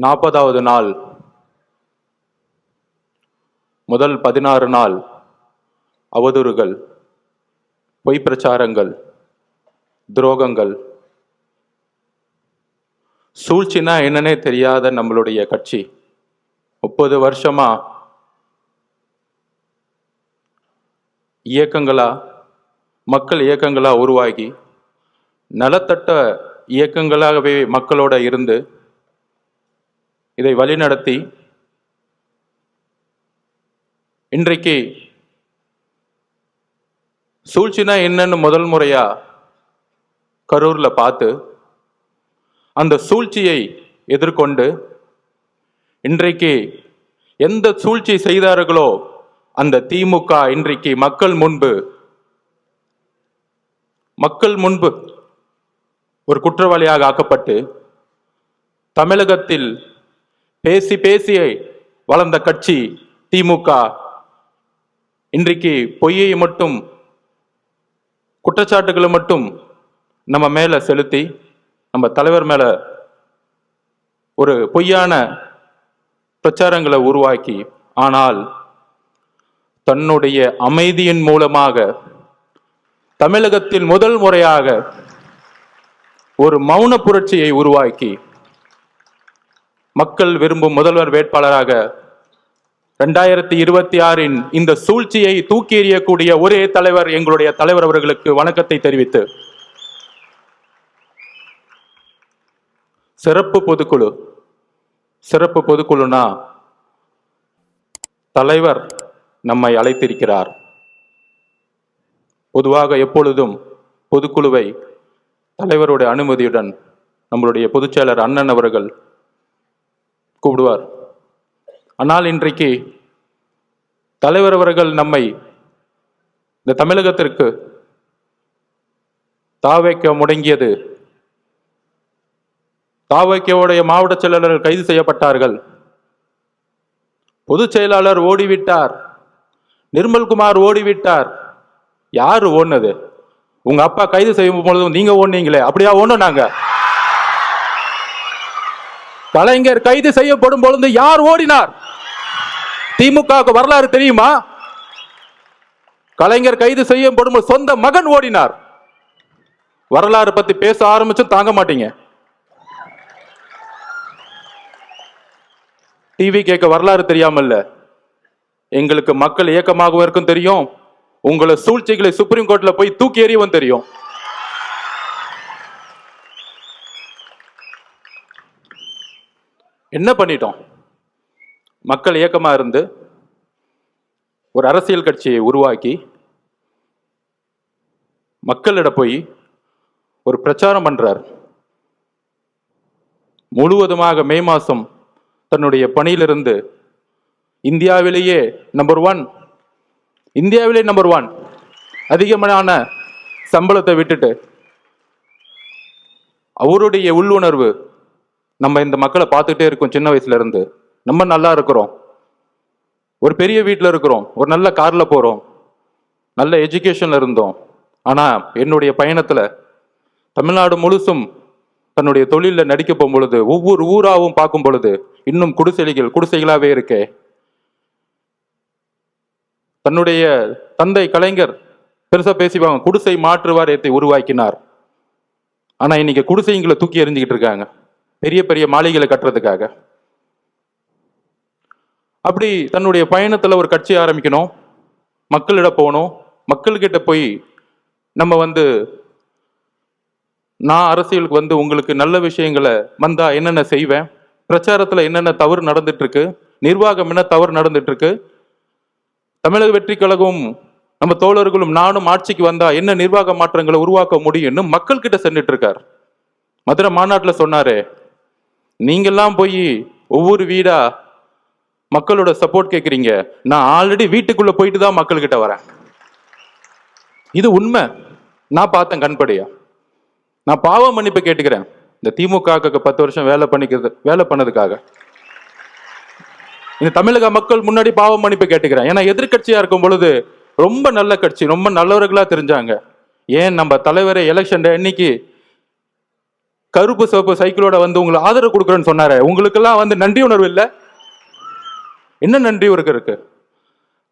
நாற்பதாவது நாள். முதல் பதினாறு நாள். அவதூறுகள். பொய் பிரச்சாரங்கள். துரோகங்கள். சூழ்ச்சினா என்னன்னே தெரியாத நம்மளுடைய கட்சி. முப்பது வருஷமா இயக்கங்களா மக்கள் இயக்கங்களா உருவாகி நலத்தட்ட இயக்கங்களாகவே மக்களோட இருந்து இதை வழிநடத்தி இன்றைக்கு சூழ்ச்சினா என்னன்னு முதல் முறையா கரூர்ல பார்த்து அந்த சூழ்ச்சியை எதிர்கொண்டு இன்றைக்கு எந்த சூழ்ச்சி செய்தார்களோ அந்த திமுக இன்றைக்கு மக்கள் முன்பு மக்கள் முன்பு ஒரு குற்றவாளியாக ஆக்கப்பட்டு தமிழகத்தில் பேசி பேசி வளர்ந்த கட்சி திமுக. இன்றைக்கு பொய்யை மட்டும் குற்றச்சாட்டுகளை மட்டும் நம்ம மேலே செலுத்தி நம்ம தலைவர் மேலே ஒரு பொய்யான பிரச்சாரங்களை உருவாக்கி ஆனால் தன்னுடைய அமைதியின் மூலமாக தமிழகத்தில் முதல் முறையாக ஒரு மௌன புரட்சியை உருவாக்கி மக்கள் விரும்பும் முதல்வர் வேட்பாளராக ரெண்டாயிரத்தி இருபத்தி ஆறின் இந்த சூழ்ச்சியை தூக்கி எறியக்கூடிய ஒரே தலைவர் எங்களுடைய தலைவர் அவர்களுக்கு வணக்கத்தை தெரிவித்து சிறப்பு பொதுக்குழு சிறப்பு பொதுக்குழுனா தலைவர் நம்மை அழைத்திருக்கிறார். பொதுவாக எப்பொழுதும் பொதுக்குழுவை தலைவருடைய அனுமதியுடன் நம்மளுடைய பொதுச்செயலர் அண்ணன் அவர்கள் கூப்பிடுவார். ஆனால் இன்றைக்கு தலைவர் அவர்கள் நம்மை இந்த தமிழகத்திற்கு தாவைக்க முடங்கியது. தாவைக்கோடைய மாவட்ட செயலாளர்கள் கைது செய்யப்பட்டார்கள். பொதுச் செயலாளர் ஓடிவிட்டார். நிர்மல்குமார் ஓடிவிட்டார். யார் ஓடினது? உங்க அப்பா கைது செய்யும் பொழுது நீங்க ஓடுனீங்களே அப்படியா ஓடணும் நாங்க? கலைஞர் கைது செய்யப்படும் பொழுது யார் ஓடினார்? திமுக வரலாறு தெரியுமா? கலைஞர் கைது செய்யப்படும் சொந்த மகன் ஓடினார். வரலாறு பத்தி பேச ஆரம்பிச்சு தாங்க மாட்டீங்க. டிவி கேட்க வரலாறு தெரியாமல்ல. எங்களுக்கு மக்கள் இயக்கமாகவும் இருக்கும் தெரியும். உங்களை சூழ்ச்சிகளை சுப்ரீம் கோர்ட்ல போய் தூக்கி எறியவும் தெரியும். என்ன பண்ணிட்டோம்? மக்கள் இயக்கமாக இருந்து ஒரு அரசியல் கட்சியை உருவாக்கி மக்களிட போய் ஒரு பிரச்சாரம் பண்ணுறார் முழுவதுமாக மே மாதம் தன்னுடைய பணியிலிருந்து இந்தியாவிலேயே நம்பர் ஒன் இந்தியாவிலே நம்பர் ஒன் அதிகமான சம்பளத்தை விட்டுட்டு அவருடைய உள்ளுணர்வு நம்ம இந்த மக்களை பார்த்துக்கிட்டே இருக்கோம் சின்ன வயசுல இருந்து. நம்ம நல்லா இருக்கிறோம். ஒரு பெரிய வீட்டில் இருக்கிறோம். ஒரு நல்ல காரில் போகிறோம் நல்ல எஜுகேஷனில் இருந்தோம். ஆனால் என்னுடைய பயணத்தில் தமிழ்நாடு முழுசும் தன்னுடைய தொழிலில் நடிக்க போகும் பொழுது ஒவ்வொரு ஊராவும் பார்க்கும் பொழுது இன்னும் குடிசைகள் குடிசைகளாகவே இருக்கே. தன்னுடைய தந்தை கலைஞர் பெருசாக பேசிப்பாங்க குடிசை மாற்று வாரியத்தை உருவாக்கினார். ஆனால் இன்னைக்கு குடிசைங்களை தூக்கி எறிஞ்சிக்கிட்டு இருக்காங்க. பெரிய பெரிய மாளிகைகளை கட்டுறதுக்காக. அப்படி தன்னுடைய பயணத்தில் ஒரு கட்சி ஆரம்பிக்கணும். மக்களிட போகணும். மக்கள்கிட்ட போய் நம்ம வந்து நான் அரசியலுக்கு வந்து உங்களுக்கு நல்ல விஷயங்களை வந்தா என்னென்ன செய்வேன்? பிரச்சாரத்தில் என்னென்ன தவறு நடந்துட்டு இருக்கு நிர்வாகம் என்ன தவறு நடந்துட்டு இருக்கு தமிழக வெற்றி கழகம் நம்ம தோழர்களும் நானும் ஆட்சிக்கு வந்தா என்ன நிர்வாக மாற்றங்களை உருவாக்க முடியும்னு மக்கள்கிட்ட சென்றுட்டு இருக்கார். மதுரை மாநாட்டில் சொன்னாரு நீங்கள்லாம் போய் ஒவ்வொரு வீடா மக்களோட சப்போர்ட் கேட்குறீங்க நான் ஆல்ரெடி வீட்டுக்குள்ள போயிட்டு தான் மக்கள்கிட்ட வரேன். இது உண்மை. நான் பார்த்தேன் கண்படியா நான் பாவ மன்னிப்பு கேட்டுக்கிறேன். இந்த திமுக பத்து வருஷம் வேலை பண்ணிக்கிறது வேலை பண்ணதுக்காக. இந்த தமிழக மக்கள் முன்னாடி பாவ மன்னிப்பு கேட்டுக்கிறேன். ஏன்னா எதிர்கட்சியா இருக்கும் பொழுது ரொம்ப நல்ல கட்சி ரொம்ப நல்லவர்களா தெரிஞ்சாங்க. ஏன் நம்ம தலைவரை எலெக்ஷன் அன்னைக்கு கருப்பு சிவப்பு சைக்கிளோட வந்து உங்களுக்கு ஆதரவு கொடுக்குறேன்னு சொன்னாரு. உங்களுக்கெல்லாம் வந்து நன்றி உணர்வு இல்லை? என்ன நன்றி உனக்கு இருக்கு?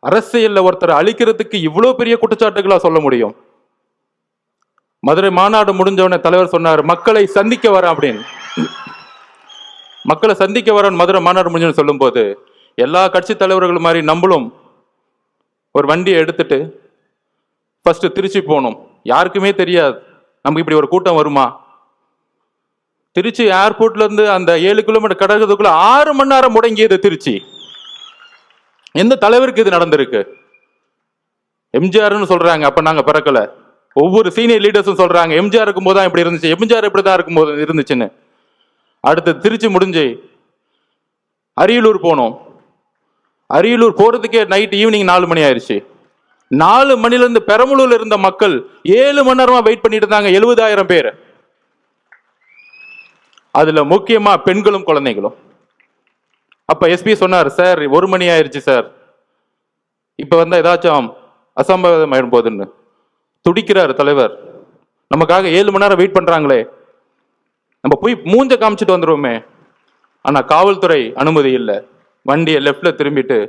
அரசியல்ல ஒருத்தர் அழிக்கிறதுக்கு இவ்வளவு பெரிய குற்றச்சாட்டுகளா சொல்ல முடியும்? மதுரை மாநாடு முடிஞ்சவன தலைவர் சொன்னார் மக்களை சந்திக்க வரேன் அப்படின்னு. மக்களை சந்திக்க வரேன் மதுரை மாநாடு முடிஞ்சவன சொல்லும்போது எல்லா கட்சி தலைவர்கள் மாதிரி நம்மளும் ஒரு வண்டியை எடுத்துட்டு ஃபர்ஸ்ட் திருச்சி போகணும். யாருக்குமே தெரியாது. நமக்கு இப்படி ஒரு கூட்டம் வருமா? திருச்சி ஏர்போர்ட்ல இருந்து அந்த ஏழு கிலோமீட்டர் கடக்கிறதுக்குள்ள ஆறு மணி நேரம் முடங்கியது திருச்சி. எந்த தலைவருக்கு இது நடந்திருக்கு? எம்ஜிஆர்னு சொல்றாங்க அப்ப நாங்க பிறக்கல. ஒவ்வொரு சீனியர் லீடர்ஸும் சொல்றாங்க எம்ஜிஆர் இருக்கும்போது தான் இப்படி இருந்துச்சு எம்ஜிஆர் இப்படி தான் இருக்கும்போது இருந்துச்சுன்னு. அடுத்து திருச்சி முடிஞ்சு அரியலூர் போனோம். அரியலூர் போறதுக்கே நைட் ஈவினிங் நாலு மணி ஆயிடுச்சு நாலு மணிலேருந்து பெரம்பலூர்ல இருந்த மக்கள் ஏழு மணி நேரமா வெயிட் பண்ணிட்டு இருந்தாங்க எழுபதாயிரம் பேர். அதுல முக்கியமா பெண்களும் குழந்தைகளும். அப்ப எஸ்பி சொன்னார் சார் ஒரு மணி ஆயிடுச்சு சார். இப்ப வந்தா ஏதாச்சும் அசம்பாவிதம் ஆயிடும் போதுன்னு. துடிக்கிறார் தலைவர். நமக்காக ஏழு மணி நேரம் வெயிட் பண்றாங்களே. நம்ம போய் மூஞ்ச காமிச்சிட்டு வந்துருவோமே. ஆனா காவல்துறை அனுமதி இல்லை. வண்டியை லெஃப்ட்ல திரும்பிட்டு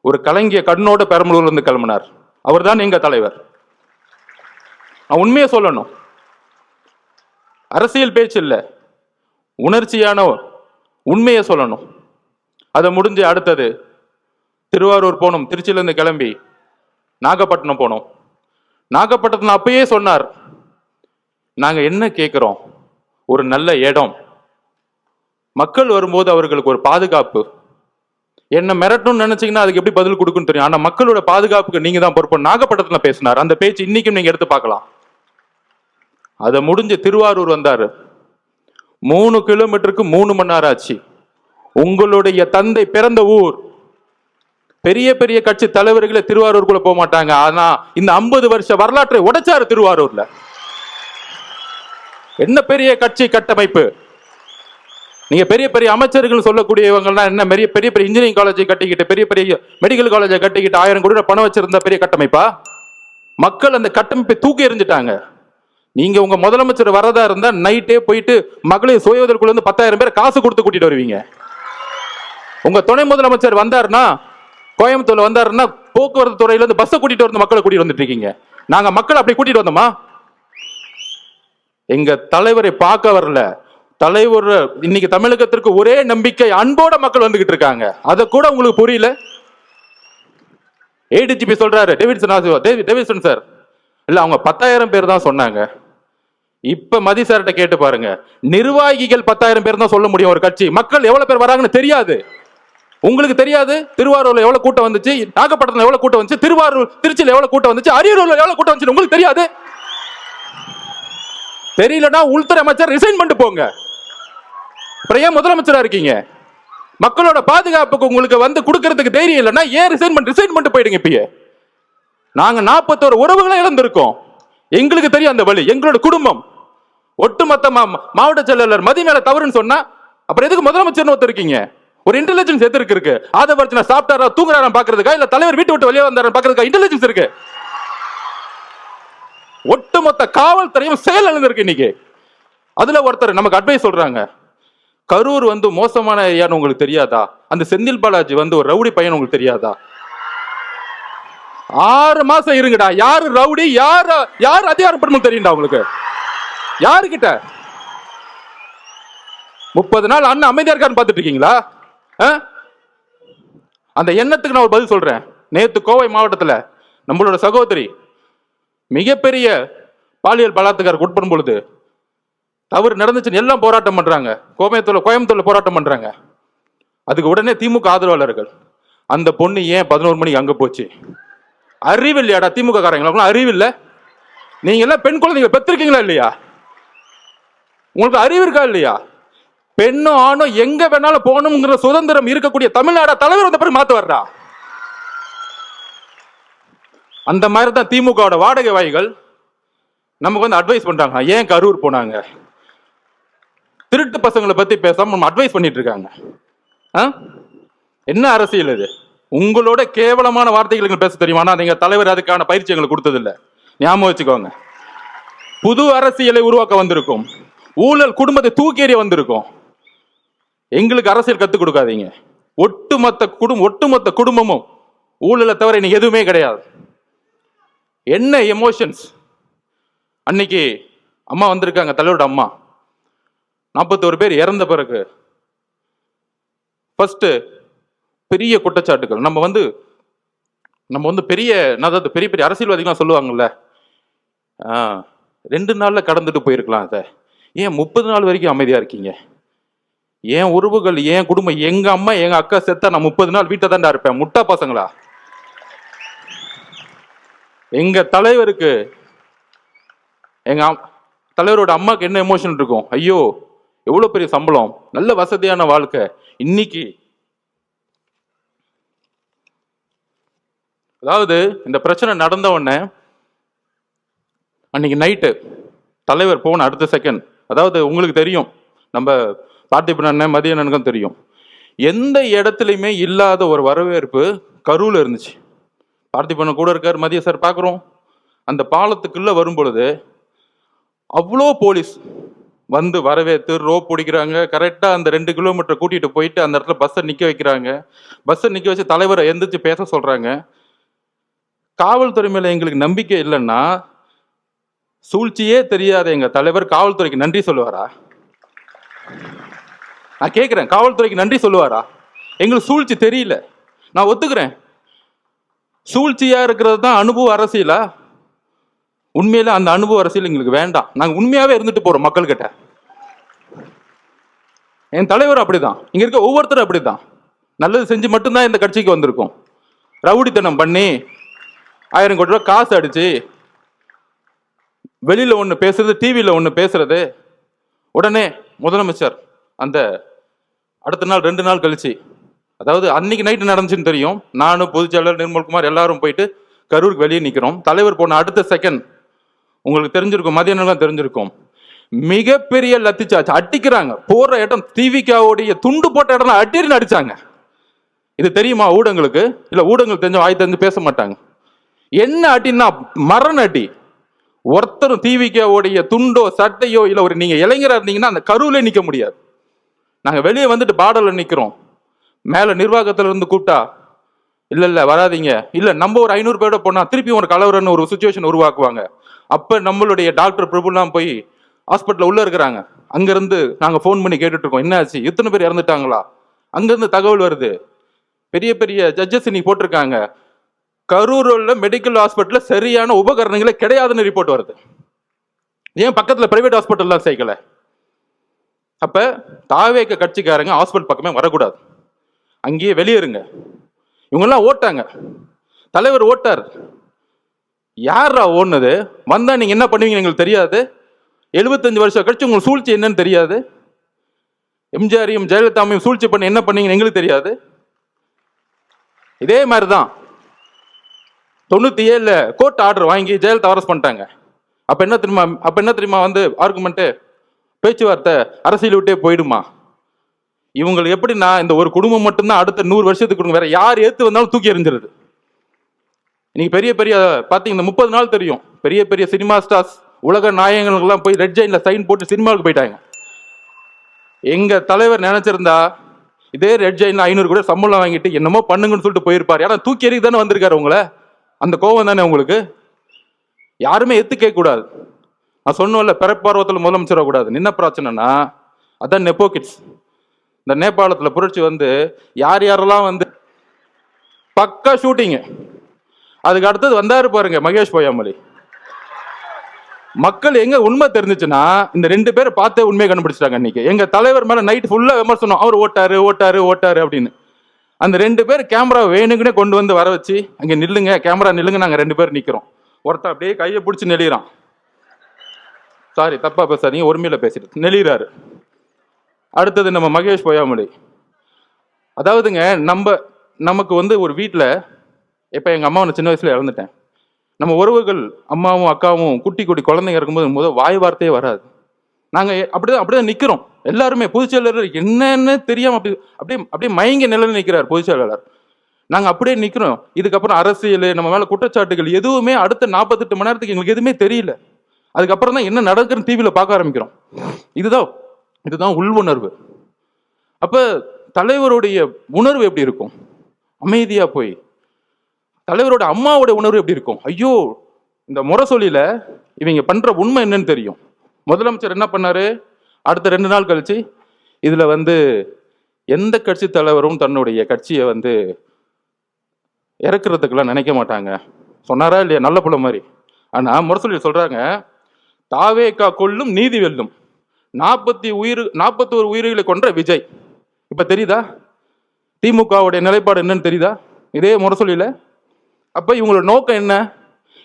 ஒரு கலங்கிய கண்ணோட பெரம்பலூர்ல இருந்து கிளம்பினார். அவர்தான் எங்க தலைவர். நான் உண்மையை சொல்லணும். அரசியல் பேச்சு இல்லை. உணர்ச்சியான உண்மையை சொல்லணும். அதை முடிஞ்சு அடுத்தது திருவாரூர் போனோம் திருச்சியிலேருந்து கிளம்பி நாகப்பட்டினம் போனோம் நாகப்பட்டினத்தில் அப்பயே சொன்னார் நாங்கள் என்ன கேட்குறோம் ஒரு நல்ல இடம். மக்கள் வரும்போது அவர்களுக்கு ஒரு பாதுகாப்பு. என்ன மிரட்டணும்னு நினைச்சீங்கன்னா அதுக்கு எப்படி பதில் கொடுக்குன்னு தெரியும். ஆனால் மக்களோட பாதுகாப்புக்கு நீங்கள் தான் பொறுப்பு. நாகப்பட்டினத்தில் பேசினார். அந்த பேச்சு இன்னைக்கும் நீங்கள் எடுத்து பார்க்கலாம். அதை முடிஞ்சு திருவாரூர் வந்தார். மூணு கிலோமீட்டருக்கு மூணு மணி நேரம் ஆச்சு. உங்களுடைய தந்தை பிறந்த ஊர். பெரிய பெரிய கட்சி தலைவர்களே திருவாரூருக்குள்ள போக மாட்டாங்க. ஆனா இந்த ஐம்பது வருஷ வரலாற்றை உடைச்சாரு திருவாரூர்ல. என்ன பெரிய கட்சி கட்டமைப்பு? நீங்க பெரிய பெரிய அமைச்சர்கள் சொல்லக்கூடியவங்கலாம் என்ன பெரிய பெரிய பெரிய இன்ஜினியரிங் காலேஜை கட்டிக்கிட்டு பெரிய பெரிய மெடிக்கல் காலேஜை கட்டிக்கிட்டு ஆயிரம் கோடி பணம் வச்சிருந்த பெரிய கட்டமைப்பா? மக்கள் அந்த கட்டமைப்பை தூக்கி எறிஞ்சிட்டாங்க. நீங்க உங்க முதலமைச்சர் வரதா இருந்தா நைட்டே போயிட்டு மகளிர் சுயதற்குள்ள இருந்து பத்தாயிரம் பேர் காசு கொடுத்து கூட்டிட்டு வருவீங்க. உங்க துணை முதலமைச்சர் வந்தாருன்னா கோயம்புத்தூர்ல வந்தாருன்னா போக்குவரத்து துறையில இருந்து பஸ்ஸை கூட்டிட்டு வந்து மக்களை கூட்டிட்டு வந்துட்டு இருக்கீங்க. நாங்க மக்களை அப்படி கூட்டிட்டு வந்தோமா? எங்க தலைவரை பார்க்க வரல. தலைவர் இன்னைக்கு தமிழகத்திற்கு ஒரே நம்பிக்கை அன்போட மக்கள் வந்துகிட்டு இருக்காங்க. அதை கூட உங்களுக்கு புரியல? ஏடிஜிபி சொல்றாரு டேவிட்சன் டேவி- டேவிட்சன் சார். இல்ல அவங்க பத்தாயிரம் பேர் தான் சொன்னாங்க. இப்ப மதி சார்கிட்ட கேட்டு பாருங்க. நிர்வாகிகள் பத்தாயிரம் பேர் தான் சொல்ல முடியும் ஒரு கட்சி. மக்கள் எவ்வளவு பேர் வராங்கன்னு தெரியாது. உங்களுக்கு தெரியாது? திருவாரூர்ல எவ்வளவு கூட்டம் வந்துச்சு? நாகப்பட்டினத்துல எவ்வளவு கூட்டம் வந்துச்சு? திருவாரூர் திருச்சியில எவ்வளவு கூட்டம் வந்துச்சு? அரியலூர்ல எவ்வளவு கூட்டம் வந்துச்சு உங்களுக்கு தெரியாது? தெரியலன்னா உள்துறை அமைச்சர் ரிசைன் பண்ணிட்டு போங்க. அப்புறம் ஏன் முதலமைச்சரா இருக்கீங்க? மக்களோட பாதுகாப்புக்கு உங்களுக்கு வந்து கொடுக்கறதுக்கு தைரியம் இல்லைன்னா ஏன் ரிசைன் பண்ணி ரிசைன் பண்ணிட்டு போயிடுங்க இப்பயே? நாங்க நாற்பத்தோரு உறவுகளை இழந்திருக்கோம். எங்களுக்கு தெரியும் அந்த வழி எங்களோட குடும்பம். ஒட்டுமொத்த மா- மாவட்ட செயலாளர் மதி மேல தவறுன்னு சொன்னா அப்புறம் எதுக்கு முதலமைச்சர்னு ஒருத்தர் இருக்கீங்க? ஒரு இன்டெலிஜென்ஸ் எதிர்க்கு இருக்கு ஆதவர்ஜன சாப்பிட்டாரா தூங்குறாரா பாக்குறதுக்கா இல்ல தலைவர் வீட்டு விட்டு வெளியே வந்தாரா பாக்குறதுக்கா இன்டெலிஜென்ஸ் இருக்கு? ஒட்டுமொத்த காவல்துறையும் செயல் இழந்திருக்கு இன்னைக்கு. அதுல ஒருத்தர் நமக்கு அட்வைஸ் சொல்றாங்க. கரூர் வந்து மோசமான ஏரியான்னு உங்களுக்கு தெரியாதா? அந்த செந்தில் பாலாஜி வந்து ஒரு ரவுடி பையன் உங்களுக்கு தெரியாதா? ஆறு மாசம் இருங்கடா. யாரு ரவுடி? யார் யார் அதிகாரப்படணும் தெரியும்டா உங்களுக்கு? யாருக்கிட்ட? முப்பது நாள் அண்ணன் அமைதியா இருக்கான்னு பார்த்துட்டு இருக்கீங்களா? ஆ? அந்த எண்ணத்துக்கு நான் ஒரு பதில் சொல்றேன். நேத்து கோவை மாவட்டத்தில் நம்மளோட சகோதரி மிகப்பெரிய பாலியல் பலாத்காரம் உட்படும் பொழுது தவறு நடந்துச்சுன்னு எல்லாம் போராட்டம் பண்றாங்க. கோயம்புத்தூர்ல கோயம்புத்தூர்ல போராட்டம் பண்றாங்க. அதுக்கு உடனே திமுக ஆதரவாளர்கள் அந்த பொண்ணு ஏன் பதினோரு மணிக்கு அங்க போச்சு? அறிவில்லையாடா திமுக காரங்களுக்குலாம் இல்லை நீங்க எல்லாம் பெண் குழந்தைங்க பெற்றிருக்கீங்களா இல்லையா? உங்களுக்கு அறிவு இருக்கா இல்லையா? பெண்ணும் ஆணும் எங்க வேணாலும் போகணுங்கிற சுதந்திரம் இருக்கக்கூடிய தமிழ்நாடா தலைவர் வந்த பிறகு மாத்து வர்றா அந்த மாதிரி தான் திமுகவோட வாடகை வாய்கள். நமக்கு வந்து அட்வைஸ் பண்றாங்க. ஏன் கரூர் போனாங்க? திருட்டு பசங்களை பத்தி பேசாம நம்ம அட்வைஸ் பண்ணிட்டு இருக்காங்க. ஆ? என்ன அரசியல் இது? உங்களோட கேவலமான வார்த்தைகளுக்கு பேச தெரியுமா? ஆனால் நீங்கள் தலைவர் அதுக்கான பயிற்சி எங்களுக்கு கொடுத்ததில்லை. ஞாபகம் வச்சுக்கோங்க. புது அரசியலை உருவாக்க வந்திருக்கும். ஊழல் குடும்பத்தை தூக்கி எறிய வந்திருக்கும். எங்களுக்கு அரசியல் கற்றுக் கொடுக்காதீங்க. ஒட்டுமொத்த குடும்பம் ஒட்டுமொத்த குடும்பமும் ஊழலை தவிர இன்னைக்கு எதுவுமே கிடையாது. என்ன எமோஷன்ஸ் அன்னைக்கு அம்மா வந்திருக்காங்க தலைவரோட அம்மா. நாற்பத்தோரு பேர் இறந்த பிறகு ஃபஸ்ட்டு பெரிய குற்றச்சாட்டுகள். நம்ம வந்து நம்ம வந்து பெரிய அதாவது பெரிய பெரிய அரசியல்வாதிகள்லாம் சொல்லுவாங்கல்ல ஆ, ரெண்டு நாளில் கடந்துட்டு போயிருக்கலாம் அதை. ஏன் முப்பது நாள் வரைக்கும் அமைதியாக இருக்கீங்க? என் உறவுகள் என் குடும்பம் எங்கள் அம்மா எங்கள் அக்கா செத்தா நான் முப்பது நாள் வீட்டை தாண்டா இருப்பேன். முட்டா பசங்களா? எங்க தலைவருக்கு எங்க அம்- தலைவரோட அம்மாவுக்கு என்ன எமோஷன் இருக்கும்? ஐயோ எவ்வளோ பெரிய சம்பளம். நல்ல வசதியான வாழ்க்கை. இன்னைக்கு அதாவது இந்த பிரச்சனை நடந்த உடனே அன்னைக்கு நைட்டு தலைவர் போன அடுத்த செகண்ட் அதாவது உங்களுக்கு தெரியும் நம்ம பார்த்திபன் அண்ணன் மதிய அண்ணனுக்கும் தெரியும். எந்த இடத்துலையுமே இல்லாத ஒரு வரவேற்பு கரூரில் இருந்துச்சு. பார்த்திபன் கூட இருக்கார் மதிய சார் பார்க்குறோம். அந்த பாலத்துக்குள்ளே வரும் பொழுது அவ்வளோ போலீஸ் வந்து வரவேற்று ரோப் பிடிக்கிறாங்க. கரெக்டாக அந்த ரெண்டு கிலோமீட்டர் கூட்டிகிட்டு போயிட்டு அந்த இடத்துல பஸ்ஸை நிற்க வைக்கிறாங்க. பஸ்ஸை நிற்க வச்சு தலைவரை எந்திரிச்சு பேச சொல்கிறாங்க காவல்துறை மேலே எங்களுக்கு நம்பிக்கை இல்லைன்னா சூழ்ச்சியே தெரியாத எங்கள் தலைவர். காவல்துறைக்கு நன்றி சொல்லுவாரா? நான் கேட்குறேன் காவல்துறைக்கு நன்றி சொல்லுவாரா? எங்களுக்கு சூழ்ச்சி தெரியல. நான் ஒத்துக்கிறேன். சூழ்ச்சியா இருக்கிறது தான் அனுபவ அரசியலா? உண்மையில அந்த அனுபவ அரசியல் எங்களுக்கு வேண்டாம். நாங்கள் உண்மையாவே இருந்துட்டு போறோம் மக்கள்கிட்ட. என் தலைவர் அப்படிதான். இங்க இருக்க ஒவ்வொருத்தரும் அப்படிதான். நல்லது செஞ்சு மட்டும்தான் இந்த கட்சிக்கு வந்திருக்கோம். ரவுடித்தனம் பண்ணி ஆயிரம் கோடி ரூபாய் காசு அடிச்சு வெளியில் ஒன்று பேசுறது டிவியில் ஒன்று பேசுறது. உடனே முதலமைச்சர் அந்த அடுத்த நாள் ரெண்டு நாள் கழிச்சு அதாவது அன்னைக்கு நைட்டு நடந்துச்சுன்னு தெரியும். நானும் பொதுச்செயலர் நிர்மல்குமார் எல்லாரும் போயிட்டு கரூருக்கு வெளியே நிற்கிறோம் தலைவர் போன அடுத்த செகண்ட் உங்களுக்கு தெரிஞ்சிருக்கும் மதியானம் தெரிஞ்சிருக்கும். மிகப்பெரிய லத்திச்சாச்சு அடிக்கிறாங்க. போற இடம் டிவிக்காவுடைய துண்டு போட்ட இடம் அட்டின்னு அடிச்சாங்க. இது தெரியுமா ஊடகங்களுக்கு? இல்ல ஊடகங்கள் தெரிஞ்ச வாய் தெரிஞ்சு பேச மாட்டாங்க. என்ன அடின்னா மரண அடி. ஒருத்தரும் டிவிக்காவுடைய துண்டோ சட்டையோ இல்லை ஒரு நீங்கள் இளைஞராக இருந்தீங்கன்னா அந்த கருவிலே நிற்க முடியாது. நாங்கள் வெளியே வந்துட்டு பாடலில் நிற்கிறோம் மேலே நிர்வாகத்தில் இருந்து கூப்பிட்டா இல்லை இல்லை வராதீங்க. இல்லை நம்ம ஒரு ஐநூறு பேரோட போனால் திருப்பி ஒரு கலவரன்னு ஒரு சுச்சுவேஷன் உருவாக்குவாங்க. அப்போ நம்மளுடைய டாக்டர் பிரபுலாம் போய் ஹாஸ்பிட்டலில் உள்ளே இருக்கிறாங்க. அங்கேருந்து நாங்கள் ஃபோன் பண்ணி கேட்டுட்ருக்கோம். என்ன ஆச்சு? பேர் இறந்துட்டாங்களா? அங்கேருந்து தகவல் வருது. பெரிய பெரிய ஜட்ஜஸ் இன்னைக்கு போட்டிருக்காங்க. கரூரில் மெடிக்கல் ஹாஸ்பிட்டலில் சரியான உபகரணங்களே கிடையாதுன்னு ரிப்போர்ட் வருது. ஏன் பக்கத்தில் பிரைவேட் ஹாஸ்பிட்டல்லாம் சேர்க்கல? அப்போ தாவேக்க கட்சிக்காரங்க ஹாஸ்பிட்டல் பக்கமே வரக்கூடாது. அங்கேயே வெளியேறுங்க. இவங்கெல்லாம் ஓட்டாங்க. தலைவர் ஓட்டார். யாரா ஓடுனது? வந்தால் நீங்கள் என்ன பண்ணுவீங்க எங்களுக்கு தெரியாது. எழுபத்தஞ்சு வருஷம் கழிச்சு உங்களுக்கு சூழ்ச்சி என்னன்னு தெரியாது. எம்ஜிஆரையும் ஜெயலலிதாமையும் சூழ்ச்சி பண்ணி என்ன பண்ணீங்கன்னு எங்களுக்கு தெரியாது. இதே மாதிரி தான் தொண்ணூற்றி ஏழில் கோர்ட் ஆர்டர் வாங்கி ஜெயலலிதா அரஸ்ட் பண்ணிட்டாங்க. அப்போ என்ன தெரியுமா அப்போ என்ன தெரியுமா வந்து ஆர்குமெண்ட்டு பேச்சுவார்த்தை அரசியல் விட்டே போயிடுமா? இவங்களுக்கு எப்படின்னா இந்த ஒரு குடும்பம் மட்டும்தான் அடுத்த நூறு வருஷத்துக்கு கொடுங்க வேற யார் ஏற்று வந்தாலும் தூக்கி எறிஞ்சிருது. இன்னைக்கு பெரிய பெரிய பார்த்தீங்கன்னா முப்பது நாள் தெரியும். பெரிய பெரிய சினிமா ஸ்டார்ஸ் உலக நாயகங்களுக்கெல்லாம் போய் ரெட் ஜைனில் சைன் போட்டு சினிமாவுக்கு போயிட்டாங்க. எங்கள் தலைவர் நினச்சிருந்தா இதே ரெட் ஜெயின்ல ஐநூறு கூட சம்பளம் வாங்கிட்டு என்னமோ பண்ணுங்கன்னு சொல்லிட்டு போயிருப்பார். ஏன்னா தூக்கி எறிக்கு தானே வந்திருக்காரு உங்களை. அந்த கோவம் தானே உங்களுக்கு? யாருமே எத்து கேட்கக்கூடாது நான் சொன்னோம்ல பிறப்பார்வத்தில் முதலமைச்சர் கூடாது என்ன பிரச்சனைனா அதான் நெப்போ கிட்ஸ் இந்த நேபாளத்தில் புரட்சி வந்து யார் யாரெல்லாம் வந்து பக்கா ஷூட்டிங்கு அதுக்கு அடுத்தது வந்தாரு பாருங்க மகேஷ் பொய்யாமொழி. மக்கள் எங்க உண்மை தெரிஞ்சிச்சுன்னா இந்த ரெண்டு பேரும் பார்த்தே உண்மையை கண்டுபிடிச்சிட்டாங்க இன்னைக்கு எங்க தலைவர் மேல நைட் ஃபுல்லா விமர்சனம். அவர் ஓட்டாரு ஓட்டாரு ஓட்டாரு அப்படின்னு. அந்த ரெண்டு பேர் கேமரா வேணுங்கன்னே கொண்டு வந்து வர வச்சு அங்கே நில்லுங்க கேமரா நில்லுங்க நாங்கள் ரெண்டு பேர் நிற்கிறோம் ஒருத்தர் அப்படியே கையை பிடிச்சி நெளிகிறான் சாரி தப்பா பேசாதீங்க ஒருமையில் பேசிட்டு. நெளிகிறாரு அடுத்தது நம்ம மகேஷ் பொய்யாமொழி. அதாவதுங்க நம்ம நமக்கு வந்து ஒரு வீட்டில் இப்போ எங்கள் அம்மாவை நான் சின்ன வயசில் இறந்துட்டேன். நம்ம உறவுகள் அம்மாவும் அக்காவும் குட்டி குட்டி குழந்தைங்க இருக்கும்போது முதல் வாய் வார்த்தையே வராது. நாங்கள் அப்படிதான் அப்படிதான் நிற்கிறோம் எல்லாருமே பொதுச்செயலாளர் என்னன்னு தெரியாம அப்படி அப்படியே அப்படியே மயங்க நிலையில் நிற்கிறார் பொதுச்செயலாளர் நாங்கள் அப்படியே நிற்கிறோம் இதுக்கப்புறம் அரசியல் நம்ம மேலே குற்றச்சாட்டுகள் எதுவுமே அடுத்த நாற்பத்தெட்டு மணி நேரத்துக்கு எங்களுக்கு எதுவுமே தெரியல. அதுக்கப்புறம் தான் என்ன நடக்குதுன்னு டிவியில் பார்க்க ஆரம்பிக்கிறோம். இதுதான் இதுதான் உள் உணர்வு அப்போ தலைவருடைய உணர்வு எப்படி இருக்கும்? அமைதியாக போய். தலைவரோட அம்மாவோட உணர்வு எப்படி இருக்கும்? ஐயோ இந்த முரசொலியில இவங்க பண்ணுற உண்மை என்னன்னு தெரியும். முதலமைச்சர் என்ன பண்ணாரு? அடுத்த ரெண்டு நாள் கழிச்சு இதுல வந்து எந்த கட்சி தலைவரும் தன்னுடைய கட்சியை வந்து இறக்குறதுக்கெல்லாம் நினைக்க மாட்டாங்க. சொன்னாரா இல்லையா? நல்ல புள்ள மாதிரி. ஆனா முரசொலி சொல்றாங்க தாவேக்கா கொல்லும் நீதி வெல்லும். நாற்பத்தி உயிர் நாற்பத்தோரு உயிர்களை கொன்ற விஜய். இப்ப தெரியுதா? திமுகவுடைய நிலைப்பாடு என்னன்னு தெரியுதா? இதே முரசொலியில அப்ப இவங்களோட நோக்கம் என்ன?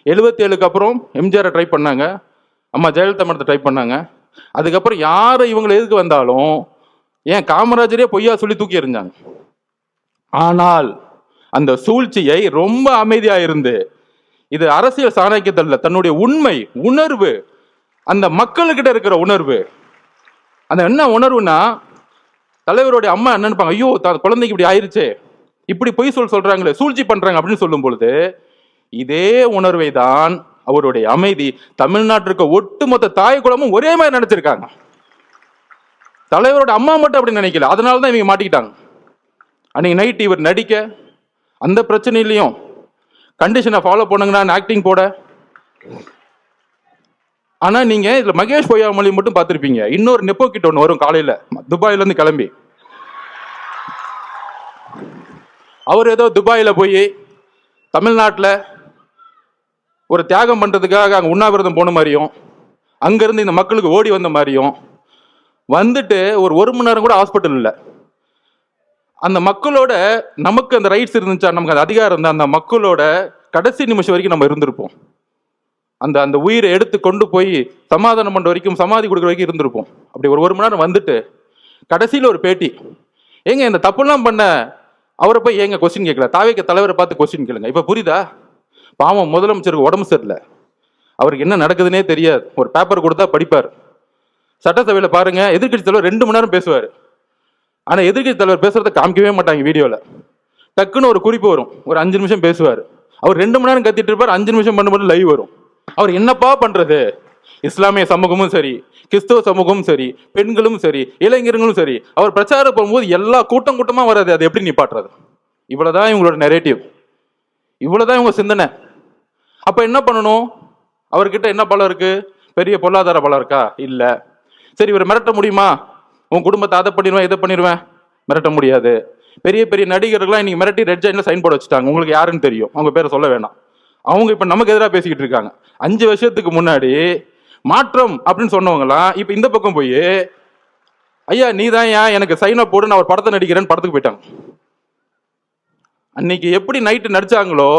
எழுபத்தி ஏழுக்கு அப்புறம் எம்ஜிஆரை ட்ரை பண்ணாங்க. அம்மா ஜெயலலிதா மடத்தை ட்ரை பண்ணாங்க. அதுக்கப்புறம் யாரை இவங்களை எதுக்கு வந்தாலும் ஏன் காமராஜரே பொய்யா சொல்லி தூக்கி எறிஞ்சாங்க. ஆனால் அந்த சூழ்ச்சியை ரொம்ப அமைதியா இருந்து இது அரசியல் சாணக்கியத்தல்ல தன்னுடைய உண்மை உணர்வு அந்த மக்களுக்கிட்ட இருக்கிற உணர்வு. அந்த என்ன உணர்வுனா தலைவருடைய அம்மா என்ன நினைப்பாங்க ஐயோ த- குழந்தைக்கு இப்படி ஆயிருச்சே இப்படி பொய் சொல் சொல்றாங்களே சூழ்ச்சி பண்றாங்க அப்படின்னு சொல்லும் பொழுது இதே உணர்வை தான் அவருடைய அமைதி தமிழ்நாட்டிற்கு ஒட்டுமொத்த தாய் குலமும் ஒரே மாதிரி நினைச்சிருக்காங்க. தலைவரோட அம்மா மட்டும் அப்படி நினைக்கல. அதனால தான் இவங்க மாட்டிக்கிட்டாங்க. அன்னைக்கு நைட் இவர் நடிக்க அந்த பிரச்சனையிலையும் கண்டிஷனை ஃபாலோ பண்ணுங்கன்னா ஆக்டிங் போட. ஆனால் நீங்கள் இதில் மகேஷ் பொய்யாமொழி மட்டும் பார்த்துருப்பீங்க. இன்னொரு நெப்போ கிட்ட ஒன்று வரும் காலையில். துபாயிலேருந்து கிளம்பி. அவர் ஏதோ துபாயில் போய் தமிழ்நாட்டில் ஒரு தியாகம் பண்ணுறதுக்காக அங்கே உண்ணாவிரதம் போன மாதிரியும் அங்கேருந்து இந்த மக்களுக்கு ஓடி வந்த மாதிரியும் வந்துட்டு ஒரு ஒரு மணி நேரம் கூட ஹாஸ்பிட்டல் இல்லை. அந்த மக்களோட நமக்கு அந்த ரைட்ஸ் இருந்துச்சா நமக்கு அந்த அதிகாரம் இருந்தால் அந்த மக்களோட கடைசி நிமிஷம் வரைக்கும் நம்ம இருந்திருப்போம். அந்த அந்த உயிரை எடுத்து கொண்டு போய் சமாதானம் பண்ணுற வரைக்கும் சமாதி கொடுக்குற வரைக்கும் இருந்திருப்போம். அப்படி ஒரு ஒரு மணி நேரம் வந்துட்டு கடைசியில் ஒரு பேட்டி. ஏங்க இந்த தப்புலாம் பண்ண அவரை போய் ஏங்க கொஸ்டின் கேட்கல? தாவேக்க தலைவரை பார்த்து கொஸ்டின் கேளுங்க. இப்போ புரியுதா? பாவம் முதலமைச்சருக்கு உடம்பு சரியில்லை. அவருக்கு என்ன நடக்குதுன்னே தெரியாது. ஒரு பேப்பர் கொடுத்தா படிப்பார். சட்டசபையில் பாருங்க எதிர்க்கட்சி தலைவர் ரெண்டு மணி நேரம் பேசுவார். ஆனால் எதிர்க்கட்சி தலைவர் பேசுறத காமிக்கவே மாட்டாங்க வீடியோவில் டக்குன்னு ஒரு குறிப்பு வரும். ஒரு அஞ்சு நிமிஷம் பேசுவார். அவர் ரெண்டு மணி நேரம் கத்திட்டு இருப்பார் அஞ்சு நிமிஷம் பண்ணும்போது லைவ் வரும். அவர் என்னப்பா பண்றது? இஸ்லாமிய சமூகமும் சரி கிறிஸ்தவ சமூகமும் சரி பெண்களும் சரி இளைஞர்களும் சரி அவர் பிரச்சாரம் போகும்போது எல்லா கூட்டம் கூட்டமாக வராது. அது எப்படி நிப்பாட்டுறது? இவ்வளோதான் இவங்களோட நெரேட்டிவ் இவ்வளவுதான் இவங்க சிந்தனை. அப்ப என்ன பண்ணணும்? அவர்கிட்ட என்ன பலம் இருக்கு? பெரிய பொருளாதார பலம் இருக்கா? இல்ல. சரி இவர் மிரட்ட முடியுமா? உன் குடும்பத்தை அதை பண்ணிடுவேன் இதை பண்ணிடுவேன். மிரட்ட முடியாது. பெரிய பெரிய நடிகர்கள்லாம் இன்னைக்கு மிரட்டி ரெட் ஜாயின்ல சைன் போட வச்சுட்டாங்க. உங்களுக்கு யாருன்னு தெரியும். அவங்க பேரை சொல்ல வேணாம். அவங்க இப்ப நமக்கு எதிராக பேசிக்கிட்டு இருக்காங்க. அஞ்சு வருஷத்துக்கு முன்னாடி மாற்றம் அப்படின்னு சொன்னவங்களாம் இப்ப இந்த பக்கம் போய் ஐயா நீ தான் ஏன் எனக்கு சைன் அப் போடு நான் ஒரு படத்தை நடிக்கிறேன்னு படத்துக்கு போயிட்டாங்க. அன்னைக்கு எப்படி நைட்டு நடிச்சாங்களோ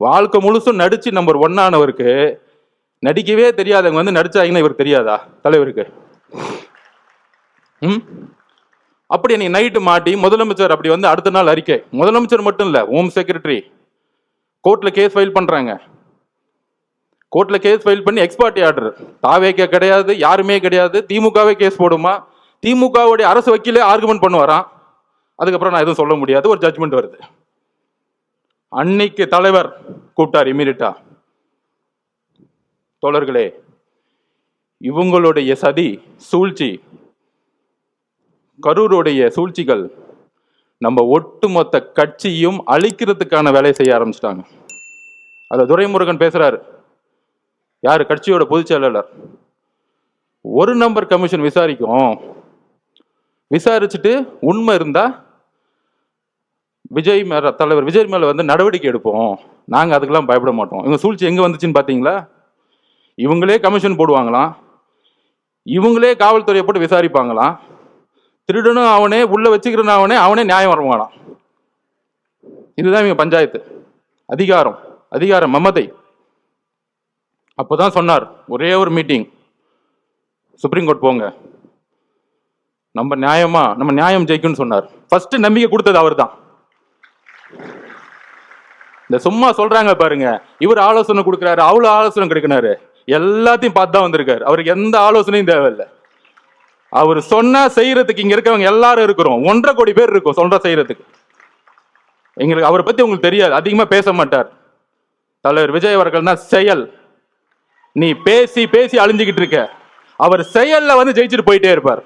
வாழ்க்கை முழுசும் நடிச்சு நம்பர் ஒன்னானவருக்கு நடிக்கவே தெரியாதவங்க வந்து நடிச்சாங்கன்னா இவர் தெரியாதா? தலைவருக்கு. ம்? அப்படி நீ நைட்டு மாட்டி முதலமைச்சர் அப்படி வந்து அடுத்த நாள் அறிக்கை. முதலமைச்சர் மட்டும் இல்லை ஹோம் செக்ரட்டரி கோர்ட்டில் கேஸ் ஃபைல் பண்ணுறாங்க கோர்ட்டில் கேஸ் ஃபைல் பண்ணி எக்ஸ்பார்ட்டி ஆர்டர் தாவேக்க கிடையாது யாருமே கிடையாது திமுகவே கேஸ் போடுமா? திமுகவுடைய அரசு வக்கீலே ஆர்குமெண்ட் பண்ணுவாராம். அதுக்கப்புறம் நான் எதுவும் சொல்ல முடியாது. ஒரு ஜட்மெண்ட் வருது. அன்னைக்கு தலைவர் கூப்பிட்டார் இமீடியட்டா தோழர்களே இவங்களுடைய சதி சூழ்ச்சி கரூருடைய சூழ்ச்சிகள் நம்ம ஒட்டுமொத்த கட்சியும் அழிக்கிறதுக்கான வேலையை செய்ய ஆரம்பிச்சிட்டாங்க. அதில் துரைமுருகன் பேசுகிறாரு யார்? கட்சியோட பொதுச் செயலாளர். ஒரு நம்பர் கமிஷன் விசாரிக்கும். விசாரிச்சுட்டு உண்மை இருந்தால் விஜய் மேல தலைவர் விஜய் மேல வந்து நடவடிக்கை எடுப்போம். நாங்கள் அதுக்கெல்லாம் பயப்பட மாட்டோம். இவங்க சூழ்ச்சி எங்கே வந்துச்சுன்னு பார்த்தீங்களா இவங்களே கமிஷன் போடுவாங்களாம். இவங்களே காவல்துறையை போட்டு விசாரிப்பாங்களாம். திருடனும் அவனே உள்ளே வச்சுக்கிறனும் அவனே அவனே நியாயம் வருவானாம் இதுதான் இவங்க பஞ்சாயத்து. அதிகாரம். அதிகாரம் மமதை. அப்போதான் சொன்னார் ஒரே ஒரு மீட்டிங் சுப்ரீம் கோர்ட் போங்க. நம்ம நியாயமா நம்ம நியாயம் ஜெயிக்கும்னு சொன்னார். ஃபர்ஸ்ட் நம்பிக்கை கொடுத்தது அவர் தான் இந்த சும்மா சொல்றாங்க பாருங்க. இவர் ஆலோசனை கொடுக்குறாரு அவ்வளவு ஆலோசனை கிடைக்கிறாரு. எல்லாத்தையும் பார்த்து தான் வந்திருக்காரு. அவருக்கு எந்த ஆலோசனையும் தேவையில்லை. அவர் சொன்னா செய்யறதுக்கு இங்க இருக்கவங்க எல்லாரும் இருக்கிறோம். ஒன்றரை கோடி பேர் இருக்கும் சொல்ற செய்யறதுக்கு. எங்களுக்கு அவரை பத்தி உங்களுக்கு தெரியாது. அதிகமா பேச மாட்டார். தலைவர் விஜய் அவர்கள் தான் செயல். நீ பேசி பேசி அழிஞ்சுக்கிட்டு இருக்க. அவர் செயல்ல வந்து ஜெயிச்சுட்டு போயிட்டே இருப்பார்.